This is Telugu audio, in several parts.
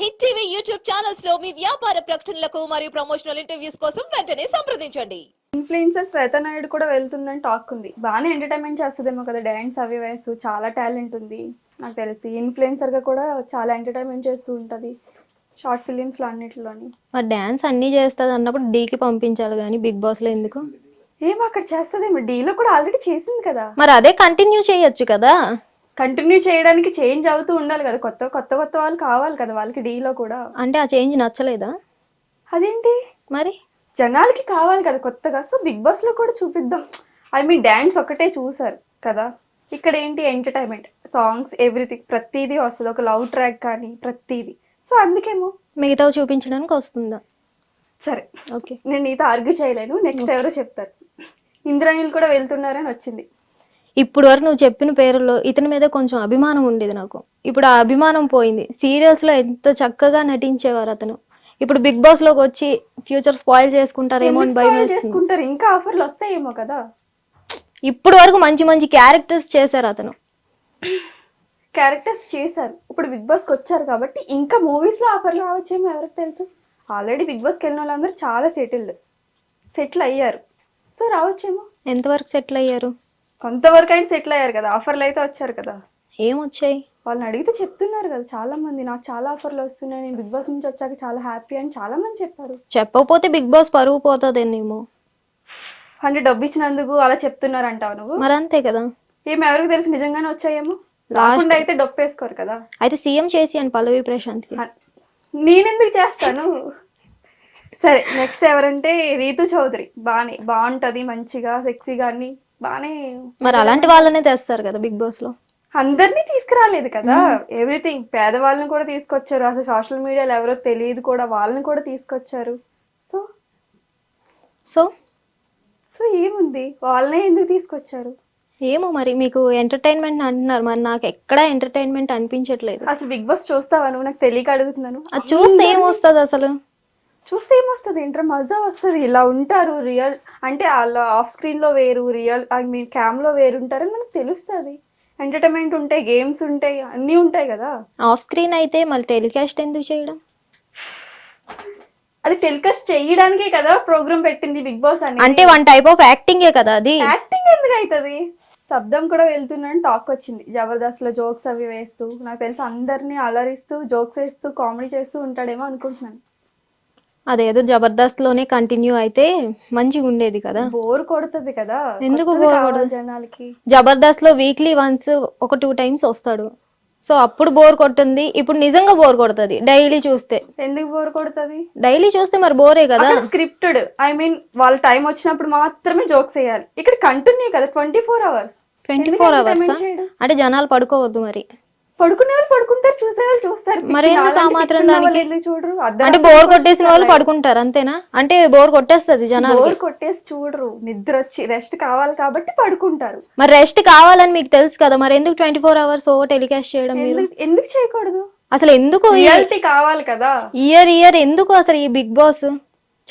హిట్ టీవీ యూట్యూబ్ ఛానల్స్లో మీ వ్యాపార ప్రకటనలకు మరియు ప్రమోషనల్ ఇంటర్వ్యూస్ కోసం వెంటనే సంప్రదించండి. ఇన్ఫ్లుయెన్సర్ శ్వేత నాయుడు కూడా వెళ్తుందని టాక్ ఉంది. బాగానే ఎంటర్టైన్మెంట్ చేస్తుందేమో కదా డ్యాన్స్ అవి వేస్తూ చాలా టాలెంట్ ఉంది. నాకు తెలిసి ఇన్ఫ్లుయెన్సర్గా కూడా చాలా ఎంటర్టైన్మెంట్ చేస్తూ ఉంటది. షార్ట్ ఫిలిమ్స్లో అన్నిటిలోని. మరి డ్యాన్స్ అన్నీ చేస్తుంది అన్నప్పుడు డీకి పంపించాలి కానీ బిగ్ బాస్లో ఎందుకు? ఏం అక్కడ చేస్తుందేమో డీలో కూడా ఆల్రెడీ చేసింది కదా. మరి అదే కంటిన్యూ చేయొచ్చు కదా. కంటిన్యూ చేయడానికి చేంజ్ అవుతూ ఉండాలి కదా. కొత్త కొత్త కొత్త వాళ్ళు కావాలి కదా వాళ్ళకి డీలో కూడా. అంటే ఆ చేంజ్ నచ్చలేదా? అదేంటి? మరి? జనాలకి కావాలి కదా కొత్తగా. సో బిగ్ బాస్లో కూడా చూపిద్దాం. ఐ మీన్ డ్యాన్స్ ఒకటే చూసారు కదా. ఇక్కడ ఏంటి? ఎంటర్టైన్మెంట్. Songs everything. ప్రతిదీ వస్తుంది ఒక లవ్ ట్రాక్ కానీ ప్రతిదీ. సో అందుకేమో. మిగతా చూపించడానికి వస్తుందా? సరే. ఓకే. నేను నీతో ఆర్గ్యూ చేయలేను. నెక్స్ట్ ఎవరో చెప్తారు. ఇంద్రనీల్ కూడా వెళ్తున్నారని వచ్చింది. ఇప్పుడు వరకు నువ్వు చెప్పిన పేరులో ఇతని మీద కొంచెం అభిమానం ఉండేది నాకు. ఇప్పుడు ఆ అభిమానం పోయింది. సీరియల్స్లో ఎంత చక్కగా నటించేవారు అతను. ఇప్పుడు బిగ్ బాస్లోకి వచ్చి ఫ్యూచర్ స్పాయిల్ చేసుకుంటారేమో అని భయం వేస్తుంది. చేసుకుంటారు? ఇంకా ఆఫర్లు వస్తాయేమో కదా. ఇప్పుడు వరకు మంచి మంచి క్యారెక్టర్స్ చేశారు అతను. క్యారెక్టర్స్ చేశారు. ఇప్పుడు బిగ్ బాస్కి వచ్చారు కాబట్టి ఇంకా మూవీస్లో ఆఫర్లు రావచ్చేమో ఎవరికి తెలుసు? ఆల్రెడీ బిగ్ బాస్కి వెళ్ళిన వాళ్ళందరూ చాలా సెటిల్డ్ సెటిల్ అయ్యారు. సో రావచ్చేమో? ఎంతవరకు సెటిల్ అయ్యారు? కొంతవరకు అయినా సెటిల్ అయ్యారు కదా ఆఫర్లు అయితే వచ్చారు కదా. ఏమొచ్చాయి? వాళ్ళని అడిగితే చెప్తున్నారు కదా చాలా మంది నాకు చాలా ఆఫర్లు వస్తున్నాయి నేను బిగ్ బాస్ నుంచి వచ్చాక చాలా హ్యాపీ అని చాలా మంది చెప్పారు. చెప్పకపోతే బిగ్ బాస్ పరువు పోతుందేమో అంటే డబ్బు ఇచ్చినందుకు అలా చెప్తున్నారు అంటావు నువ్వు? మరి అంతే కదా. ఏమి ఎవరికి తెలుసు నిజంగానే వచ్చాయేమో? రాకుండా అయితే డబ్బు వేసుకోరు కదా. అయితే సీఎం చేసి అని పల్లవి ప్రశాంత్కి. అ- నేనెందుకు చేస్తాను? సరే నెక్స్ట్ ఎవరంటే రీతు చౌదరి. బానే బాగుంటది మంచిగా సెక్సీగా అన్ని. బానే మరి అలాంటి వాళ్ళనే తెస్తారు కదా బిగ్ బాస్లో. అందరినీ తీసుకురాలేదు కదా. ఎవ్రీథింగ్ పేదవాళ్ళని కూడా తీసుకొచ్చారు. అసలు సోషల్ మీడియాలో ఎవరో తెలియదు కూడా. వాళ్ళని కూడా తీసుకొచ్చారు. So so? సో ఏముంది? వాళ్ళనే ఎందుకు తీసుకొచ్చారు? ఏమో మరి. మీకు ఎంటర్టైన్మెంట్ అంటున్నారు. మరి నాకు ఎక్కడా ఎంటర్టైన్మెంట్ అనిపించట్లేదు. అసలు బిగ్ బాస్ చూస్తావా నువ్వు? నాకు తెలియక అడుగుతున్నాను. అది చూస్తే ఏమొస్తుంది అసలు? చూస్తే ఏమొస్తుంది? ఏంట్రా మజా వస్తుంది. ఇలా ఉంటారు రియల్. అంటే వాళ్ళ ఆఫ్ స్క్రీన్లో వేరు రియల్ ఐ మీన్ క్యామ్లో వేరు ఉంటారని మనకు తెలుస్తుంది. ఎంటర్టైన్మెంట్ ఉంటాయి గేమ్స్ ఉంటాయి అన్నీ ఉంటాయి కదా. ఆఫ్ స్క్రీన్ అయితే మళ్ళీ టెలికాస్ట్ ఎందుకు చేయడం? అది టెలికాస్ట్ చేయడానికే కదా ప్రోగ్రామ్ పెట్టింది బిగ్ బాస్ అని. అంటే వన్ టైప్ ఆఫ్ యాక్టింగే కదా అది. యాక్టింగ్ ఎందుకు అవుతుంది శబ్దం కూడా వెళ్తుందని టాక్ వచ్చింది. జబర్దస్త్లో జోక్స్ అవి వేస్తూ నాకు తెలిసి అందరినీ అలరిస్తూ జోక్స్ వేస్తూ కామెడీ చేస్తూ ఉంటాడేమో అనుకుంటున్నాను. అదేదో జబర్దస్త్లోనే కంటిన్యూ అయితే మంచిగా ఉండేది కదా. బోర్ కొడుతుంది కదా. ఎందుకు కావాలి కొడతది? జనాలకి. జబర్దస్త్లో వీక్లీ వన్స్ ఒక టూ టైమ్స్ వస్తాడు. సో అప్పుడు బోర్ కొట్టింది ఇప్పుడు నిజంగా బోర్ కొడుతుంది డైలీ చూస్తే. ఎందుకు బోర్ కొడుతుంది? డైలీ చూస్తే మరి బోరే కదా. స్క్రిప్టెడ్ ఐ మీన్ వాళ్ళ టైం వచ్చినప్పుడు మాత్రమే జోక్స్ వేయాలి. ఇక్కడ కంటిన్యూ కదా twenty four hours twenty four hours అంటే జనాలు పడుకోవద్దు మరి. పడుకునే వాళ్ళు పడుకుంటారు చూసే వాళ్ళు చూస్తారు. మరి ఎందుకు ఆ మాత్రం దానికి? చూడరు? అంటే బోర్ కొట్టేసిన వాళ్ళు పడుకుంటారు అంతేనా? అంటే బోర్ కొట్టేస్తుంది జనాలు బోర్ కొట్టేసి చూడరు. నిద్ర వచ్చి రెస్ట్ కావాలి కాబట్టి పడుకుంటారు. మరి రెస్ట్ కావాలని మీకు తెలుసు కదా మరి ఎందుకు ట్వంటీ ఫోర్ అవర్స్ ఓ టెలికాస్ట్ చేయడం ఎందుకు చేయకూడదు? అసలు ఎందుకు రియాలిటీ కావాలి కదా. ఇయర్ ఇయర్ ఎందుకు అసలు ఈ బిగ్ బాస్?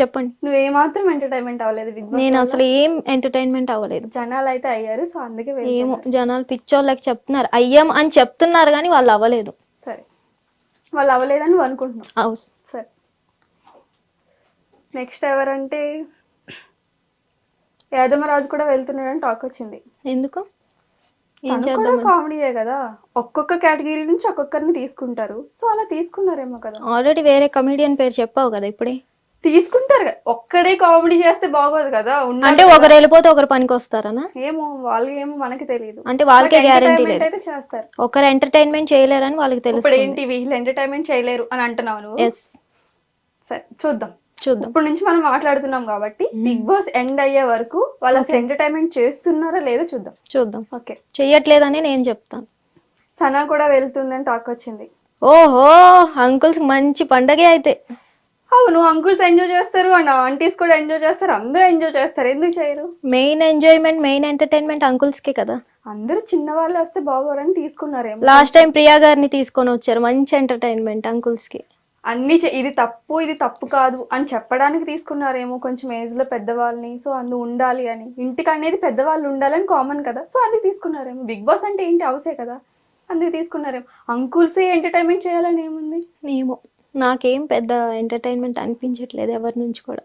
చెప్పండి. నువ్వు ఏమాత్రం ఎంటర్టైన్మెంట్ అవ్వలేదు బిగ్ బాస్ నేను అసలు ఏం ఎంటర్టైన్మెంట్ అవ్వలేదు. జనాలు అయితే అయ్యారు సో అందుకే ఏమో. జనాలు పిచ్చోళ్ళకి చెప్తున్నారు. అయ్యాం అని చెప్తున్నారు కానీ వాళ్ళు అవ్వలేదు. సరే. వాళ్ళు అవ్వలేదని నువ్వు అనుకుంటున్నావు. హౌస్. సరే. నెక్స్ట్ ఎవరంటే యాదమరాజు కూడా వెళ్తున్నాడని టాక్ వచ్చింది. ఎందుకు? ఏం చేద్దాం కామెడీయే కదా. ఒక్కొక్క కేటగిరీ నుంచి ఒక్కొక్కరిని తీసుకుంటారు. సో అలా తీసుకున్నారేమో కదా. ఆల్రెడీ వేరే కమెడియన్ పేరు చెప్పావు కదా ఇప్పుడే. తీసుకుంటారు. ఒక్కడే కామెడీ చేస్తే బాగోదు కదా అంటే. ఒకరు వెళ్ళిపోతే ఒకరు పనికి వస్తారనా ఏమో వాళ్ళు ఏమో మనకి తెలియదు అంటే వాళ్ళకే గ్యారంటీ లేదు. అయితే చేస్తారు. ఒకరు ఎంటర్టైన్మెంట్ చేయలేరని వాళ్ళకి ఇప్పుడు తెలుసు ఏంటి వీళ్ళు ఎంటర్టైన్మెంట్ చేయలేరు అని అంటున్నావు నువ్వు? ఎస్ సరే చూద్దాం. చూద్దాం. ఇప్పుడు నుంచి మనం మాట్లాడుతున్నాం కాబట్టి బిగ్ బాస్ ఎండ్ అయ్యే వరకు వాళ్ళు అసలు ఎంటర్టైన్మెంట్ చేస్తున్నారా లేదో చూద్దాం. చూద్దాం. ఓకే. చెయ్యట్లేదని నేను చెప్తాను. సనా కూడా వెళ్తుందని టాక్ వచ్చింది. ఓహో అంకుల్స్ మంచి పండగే అయితే. అవును అంకుల్స్ ఎంజాయ్ చేస్తారు అండ్ ఆంటీస్ కూడా ఎంజాయ్ చేస్తారు అందరూ ఎంజాయ్ చేస్తారు. ఎందుకు చేయరు? మెయిన్ ఎంజాయ్మెంట్ మెయిన్ ఎంటర్టైన్మెంట్ అంకుల్స్కే కదా. అందరూ చిన్న వాళ్ళు వస్తే బాగోరని తీసుకున్నారేమో లాస్ట్ టైం ప్రియా గారిని తీసుకొని వచ్చారు మంచి ఎంటర్టైన్మెంట్ అంకుల్స్కి అన్ని చే- ఇది తప్పు ఇది తప్పు కాదు అని చెప్పడానికి తీసుకున్నారేమో కొంచెం ఏజ్లో పెద్దవాళ్ళని సో అందు ఉండాలి అని. ఇంటికి అనేది పెద్దవాళ్ళు ఉండాలని కామన్ కదా సో అందుకు తీసుకున్నారేమో. బిగ్ బాస్ అంటే ఏంటి? అవసే కదా అందుకు తీసుకున్నారేమో. అంకుల్సే ఎంటర్టైన్మెంట్ చేయాలని ఏముంది? ఏమో. నాకేం పెద్ద ఎంటర్టైన్మెంట్ అనిపించట్లేదు ఎవరి నుంచి కూడా.